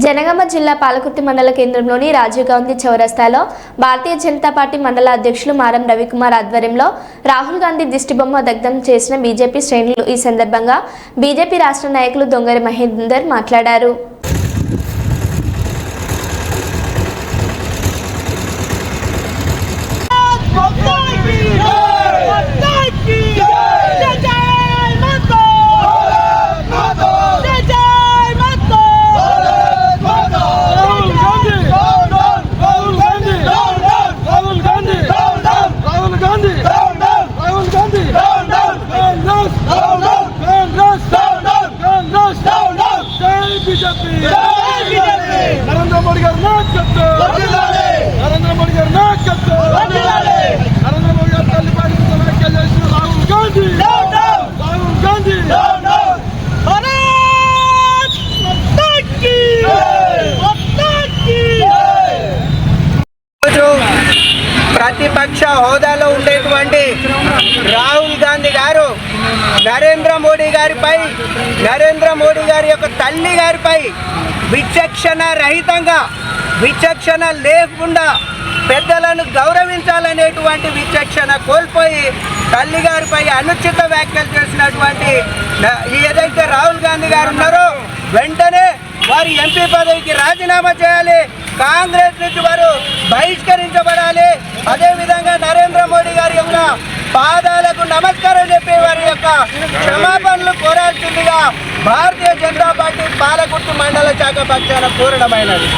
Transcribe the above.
జనగామ జిల్లా పాలకుర్తి మండల కేంద్రంలోని రాజీవ్ గాంధీ చౌరస్తాలో భారతీయ జనతా పార్టీ మండల అధ్యక్షులు మారం రవికుమార్ ఆధ్వర్యంలో రాహుల్ గాంధీ దిష్టిబొమ్మ దగ్ధం చేసిన బీజేపీ శ్రేణులు ఈ సందర్భంగా బీజేపీ రాష్ట్ర నాయకులు దొంగరి మహేందర్ మాట్లాడారు రాహుల్ గాంధీ రాహుల్ గాంధీ రాహుల్ గాంధీ రాహుల్ గాంధీ రాహుల్ గాంధీ కాంగ్రెస్ కాంగ్రెస్ కాంగ్రెస్ జై బీజేపీ! నరేంద్ర మోడీ గారి నాయకత్వం! నరేంద్ర మోడీ గారి నాయకత్వం! నరేంద్ర మోడీ గారు తల్లి పాటిస్తున్న వ్యాఖ్యలు చేసిన రాహుల్ గాంధీ! రాహుల్ గాంధీ! రోజు ప్రతిపక్ష హోదాలో ఉండేటువంటి రాహుల్ గాంధీ గారు నరేంద్ర మోడీ గారిపై నరేంద్ర మోడీ గారి యొక్క తల్లి గారిపై విచక్షణ రహితంగా విచక్షణ లేకుండా పెద్దలను గౌరవించాలనేటువంటి విచక్షణ కోల్పోయి తల్లి గారిపై అనుచిత వ్యాఖ్యలు చేసినటువంటి ఏదైతే రాహుల్ గాంధీ గారు ఉన్నారో వెంటనే వారి ఎంపీ పదవికి రాజీనామా చేయాలి. కాంగ్రెస్ నుంచి వారు బహిష్కరించబడాలి. అదేవిధంగా నరేంద్ర మోడీ గారి యొక్క పాదాలకు నమస్కారం చెప్పి వారి యొక్క క్షమాపణలు కోరాల్సిందిగా భారతీయ జనతా పార్టీ పాలకుర్తి మండల శాఖ పక్షాన కోరడమైనది